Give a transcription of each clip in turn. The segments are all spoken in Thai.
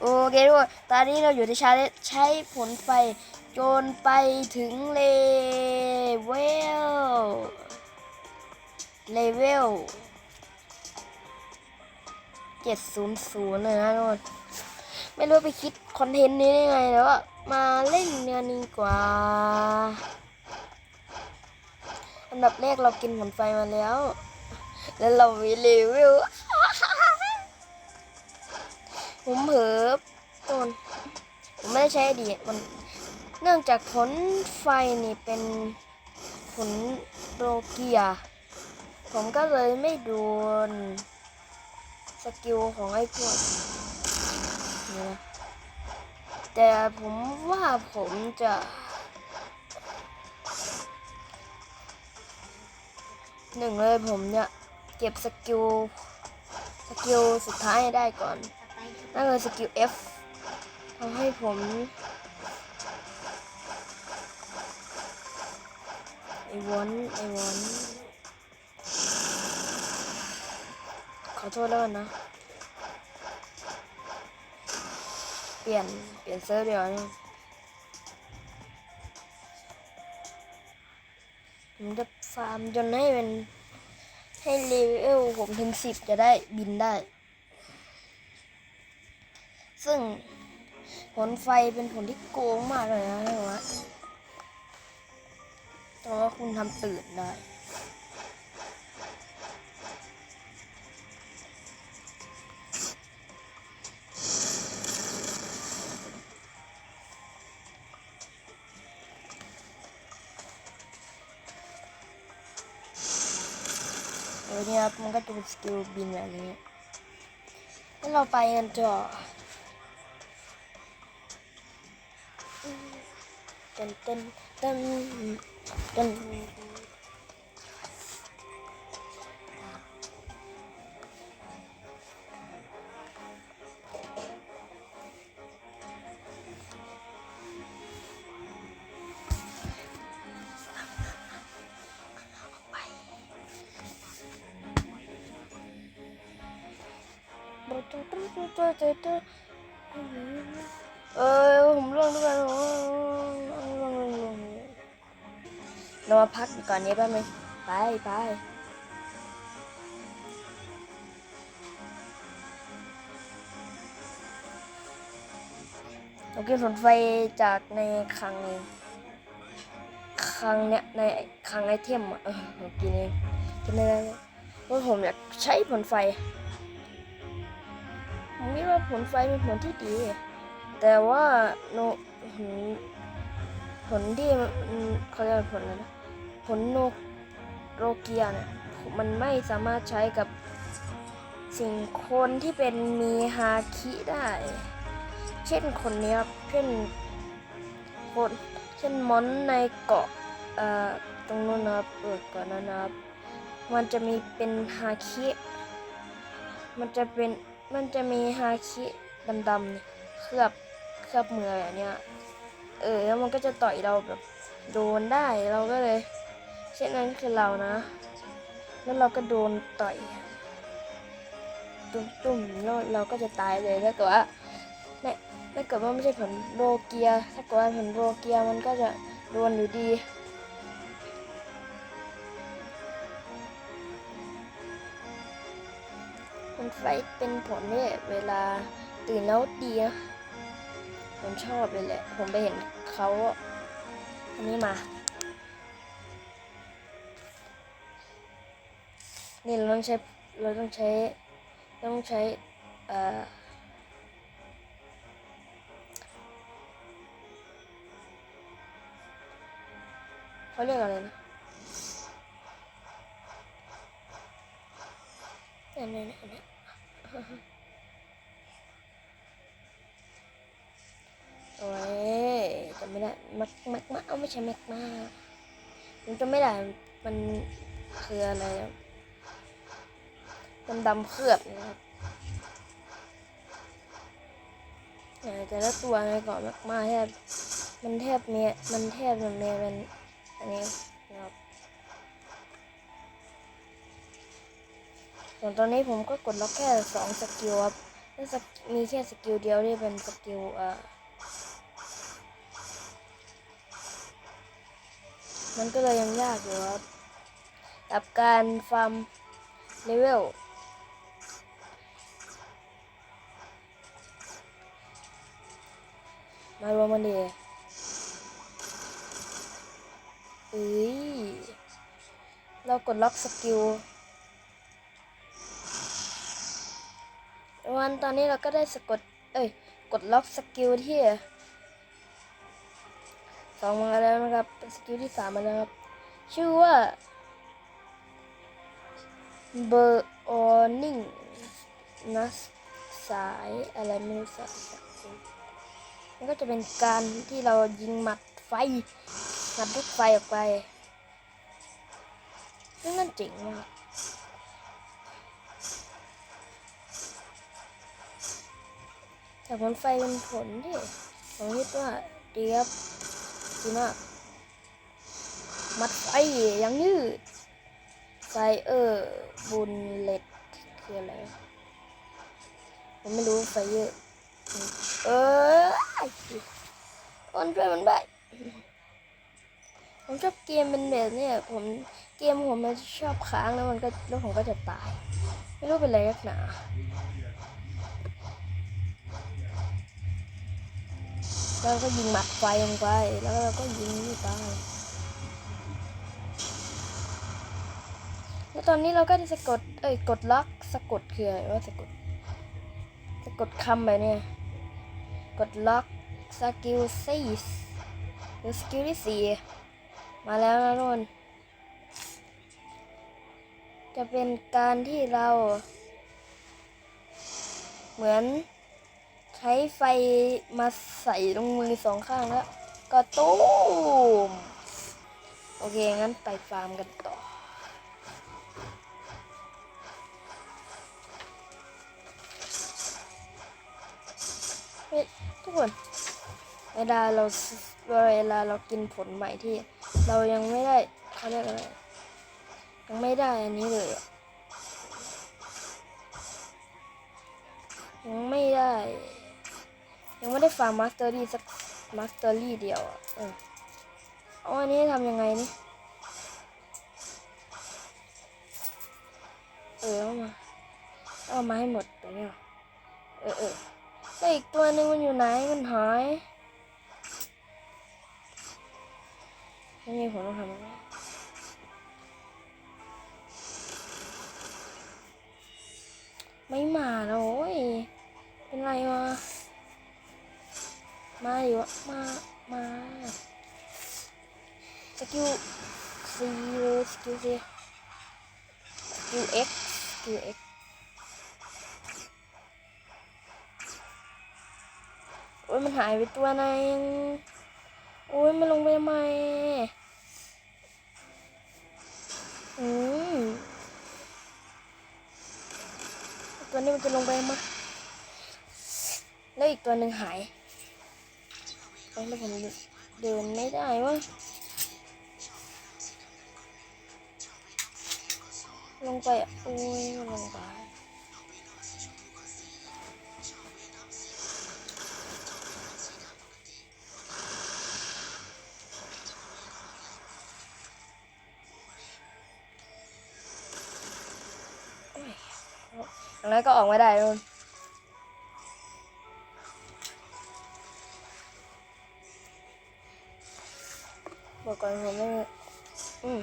โอเคทุกคนตอนนี้เราอยู่ในชาเลนจ์ใช้ผลไฟจนไปถึงเลเวล เลเวล700เลยนะทุกคนไม่รู้ไปคิดคอนเทนต์นี้ได้ไงแต่ว่ามาเล่นเนื้อนี้กว่า อันดับแรกเรากินผลไฟมาแล้ว แล้วเรามีเลเวล ผมเผลอตนผมไม่ได้ใช้ดีมันเนื่องจากผลไฟนี่เป็นผลโรเกีย ผมก็เลยไม่โดนสกิลของไอ้พวกนี่นะแต่ผมว่าผมจะหนึ่งเลยผมเนี่ยเก็บสกิลสกิลสุดท้ายให้ได้ก่อน นั่นคือสกิล F ทำให้ผมไอวอนไอวอนขอโทษแล้วกันนะ เปลี่ยน เปลี่ยนเซิร์ฟเดี๋ยวนะผมจะฟาร์มจนให้เป็นให้เลเวลผมถึงสิบจะได้บินได้ ซึ่งผลไฟเป็นผลที่โกงมากเลยนะเรียกว่าแต่ว่าคุณทำตื่นได้เนี่ยมันก็จะเป็นสกิลบินแบบนี้ แล้วเราไปกันจ่อ เต้นเต้น เต้นเต้นเออผมร่วงด้วยกันโอ้ยร่วงร่วงร่วงเรามาพักก่อนนี้แป๊บนึงไปไปเราเก็บผลไฟจากในคลังเองคลังเนี้ยในคลังไอเทมอะเออผมกินเองกินได้แล้วเพราะผมอยากใช้ผลไฟผมคิดว่าผลไฟเป็นผลที่ดี แต่ว่าโนผลผลที่เขาเรียกผลอะไรนะผลโนโรเกียเนี่ยมันไม่สามารถใช้กับสิ่งคนที่เป็นมีฮาคิได้ เช่นคนเนี้ยครับเช่นคนเช่นมอนในเกาะเอ่อตรงนู้นนะครับเปิดก่อนนะนะครับ มันจะมีเป็นฮาคิ มันจะเป็นมันจะมีฮาคิดำๆเนี่ยเคลือบ เคลือบมือแบบเนี้ยเออแล้วมันก็จะต่อยเราแบบโดนได้เราก็เลย เช่นนั้นคือเรานะ แล้วเราก็โดนต่อยตุ่มๆแล้วเราก็จะตายเลยถ้าเกิดว่าไม่ถ้าเกิดว่าไม่ใช่ผลโรเกีย ถ้าเกิดว่าผลโรเกียมันก็จะโดนอยู่ดีมันไฟเป็นผลเนี่ยเวลาตื่นแล้วดีนะ ผมชอบเลยแหละ ผมไปเห็นเขาอันนี้มา นี่เราต้องใช้ เราต้องใช้ ต้องใช้เอ่อเขาเรียกอะไรนะเนี่ยเนี่ยเนี่ย โอ้ยจำไม่ได้ม็กม็กมาเอาไม่ใช่แม็กมาผมจำไม่ได้มันคืออะไรดำดำเคลือบนะครับแต่ละตัวในเกาะม็กมาแทบมันแทบเมียมันแทบมันเมียเป็นอันนี้นะครับส่วนตอนนี้ผมก็กดล็อกแค่สองสกิลครับแล้วมีแค่สกิลเดียวที่เป็นสกิลเอ่อ มันก็เลยยังยากอยู่ครับกับการฟาร์มเลเวลมารวมกันดีเอ้ย เรากดล็อกสกิลวันตอนนี้เราก็ได้สะกด เอ้ย กดล็อกสกิลที่ สองมาแล้วนะครับเป็นสกิลที่สามมาแล้วครับ ชื่อว่าเบอร์ออนิ่งนัสสายอะไรไม่รู้สายมันก็จะเป็นการที่เรายิงหมัดไฟหมัดลูกไฟออกไปซึ่งนั่นเจ๋งมากแต่ผลไฟเป็นผลที่ผมคิดว่าดีครับ ดีมาก มัดไฟยังยืดไฟเออร์บุลเลตคืออะไรผมไม่รู้ไฟเยอะ เออคนช่วยมันไปผมชอบเกมเป็นแบบเนี้ยผมเกมผมมันชอบค้างแล้วมันก็แล้วผมก็จะตาย ไม่รู้เป็นอะไรนักหนา แล้วก็ยิงหมัดไฟลงไป แล้วเราก็ยิงนี่ไปแล้วตอนนี้เราก็จะสะกด เอ้ย กดล็อกสะกดคืออะไรว่าสะกด สะกดคำไปเนี่ย กดล็อกสกิลซีสหรือสกิลที่สี่มาแล้วนะทุกคนจะเป็นการที่เรา เหมือน ใช้ไฟมาใส่ตรงมือสองข้างแล้ว ก็ตูมโอเค งั้นไปฟาร์มกันต่อ ทุกคน เวลาเราเวลาเรากินผลใหม่ที่ เรายังไม่ได้เขาเรียกอะไร ยังไม่ได้อันนี้เลยยังไม่ได้ ยังไม่ได้ฟาร์มมาสเตอรี่สักมาสเตอรี่เดียวอะเออเอาอันนี้ทำยังไงนี่ เออเอามา เอามาให้หมดไปเนี่ยเออเออแล้วอีกตัวหนึ่งมันอยู่ไหนมันหายไม่มีผมต้องทำยังไงไม่มาแล้วโอ้ยเป็นไรวะ มาดิวะมา มาสกิลซีเลยสกิลซีสกิลเอ็กสกิลเอ็กโอ้ยมันหายไปตัวไหนงโอ้ยมันลงไปทำไมอืมตัวนี้มันจะลงไปมั้ยแล้วอีกตัวหนึ่งหาย อ้แล้วผมเดินไม่ได้วะลงไปอะโอ้ยลงไปโอ้ยอย่างไรก็ออกไม่ได้เลย ก่อนผมไม่อืม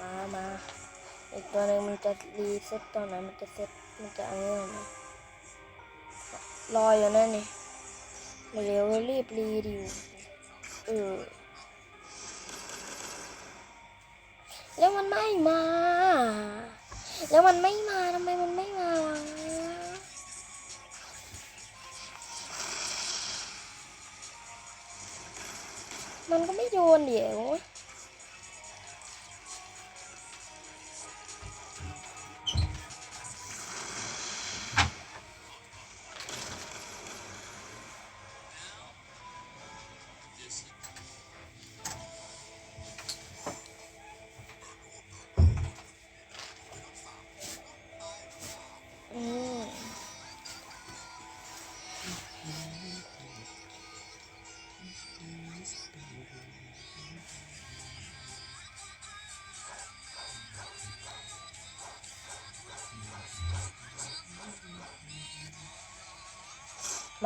มามาอีกตัวหนึ่งมันจะรีเซ็ตตอนไหนมันจะเซ็ตมันจะอะไรนะรออยู่นั่นนี่เร็วรีบรีดิวเออแล้วมันไม่มา แล้วมันไม่มาทำไมมันไม่มา มันก็ไม่โยนเดี๋ยว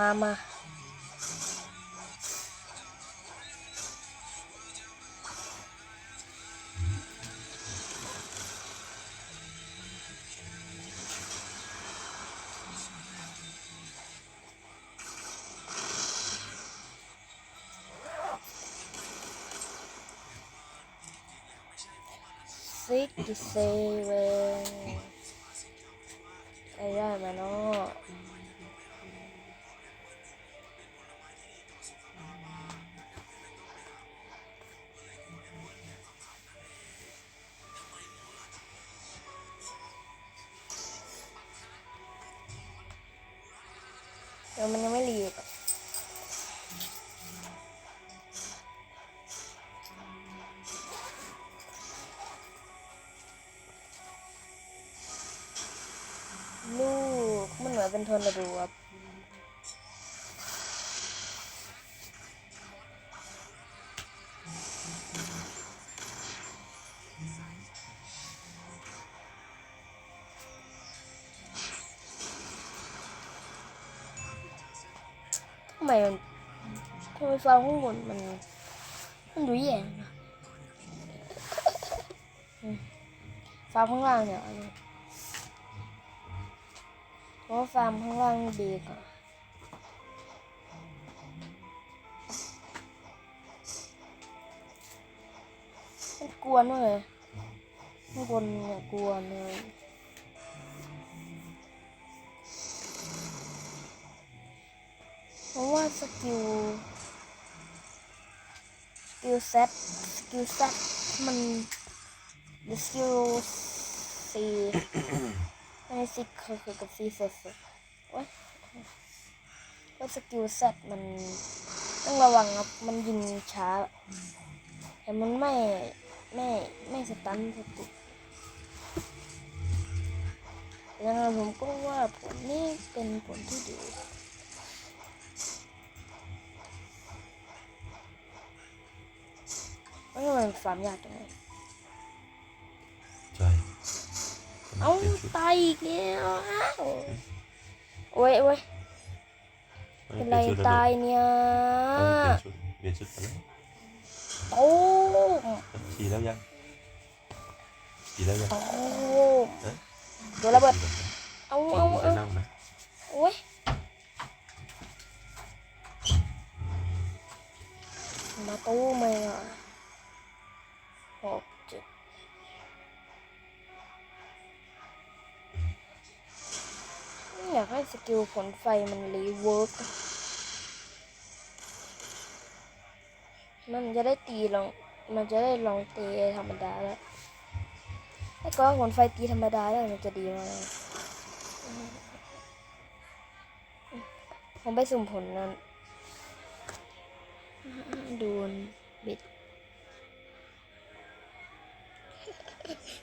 Mama. ดี๋ยวมันยังไม่รีบลูกมันเหมือนเป็นทอร์นาโดครับ ไมมันทำไมฟ้าข้างบนมัน มันดูแย่นะอืมฟ้าข้างล่างเนี่ยอันนี้เพราะว่าฟาร์มข้างล่างดีกว่ามันกวนเลยข้างบนเนี่ยกวนเลย เพราะว่าสกิล สกิลเซ็ตสกิลเซ็ตมันสกิลสี่ไม่ซิกคือคือกับซีเซสโอ้ยว่าสกิลเซตมันต้องระวังครับ มันยิงช้า แต่มันไม่ไม่ไม่สตันสติยังไงผมก็ว่าผลนี้เป็นผลที่ดี ทำไมมันฟาร์มยากจังเลยใช่เอ้าเปลี่ยนชุดตายอีกแล้วอ้าวโอ้ยโอ้ยเป็นไรปลี่ยชุดแล้วตายเนี่ยต้องเปลี่ยนชุดเปลี่ยนชุดไปแล้วโอ้มขี่แล้วยังขี่แล้วยังโอ้มเอ๊ะโดนระเบิดเอาขี่เอาแล้วเอานั่งไหมโอ้ยมาตู้ไหมอะ หกจ็ดอยากให้สกิลผลไฟมันรีเวิร์กมันจะได้ตีลอง มันจะได้ลองตีธรรมดาแล้วถ้าก็ผลไฟตีธรรมดาได้มันจะดีมาก ผมไปสุ่มผลนั้นโดนบิด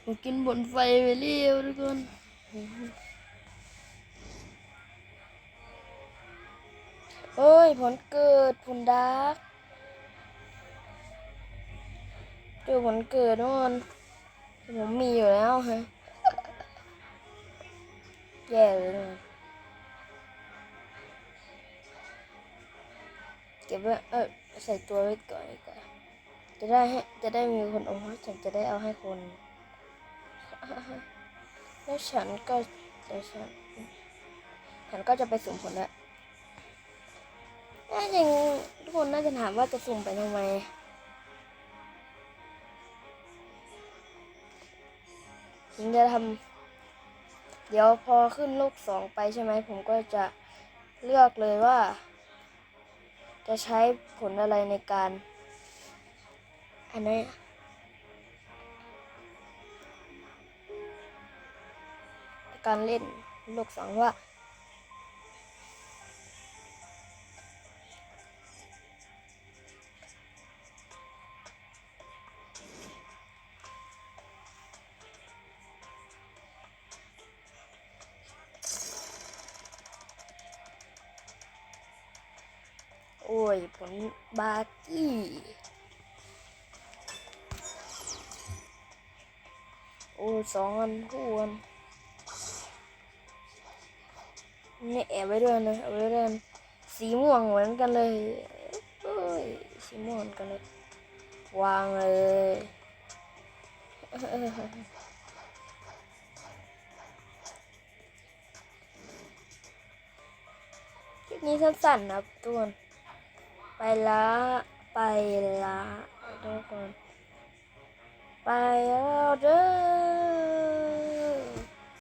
ผมกินบนไฟไปเรียวทุกคนเฮ้ย ผลเกิดผลดาร์กเจอผลเกิดนู่นผมมีอยู่แล้วฮะแย่เลยนะเก็บไว้เออใส่ตัวไว้ก่อนดีกว่อนจะได้ให้จะได้มีคนเอาให้ฉันจะได้เอาให้คน แล้วฉันก็เดี๋ยวฉันฉันก็จะไปสุ่มผลแล้วน่าจะทุกคนน่าจะถามว่าจะสุ่มไปทำไมผมจะทำเดี๋ยวพอขึ้นลูกสองไปใช่ไหมผมก็จะเลือกเลยว่า จะใช้ผลอะไรในการ อันนี้ การเล่นลูกสองว่า โอ้ยผลบาร์กี้โอ้สองอันคู่อัน นี่แอบไว้ด้วยนะเอาไว้ด้วยสีม่วงเหมือนกันเลยเอ้ยสีม่วงเหมือนกันเลยวางเลยคลิปนี้สั้นๆนะครับทุกคนไปละไปละทุกคนไปแล้วเด้อ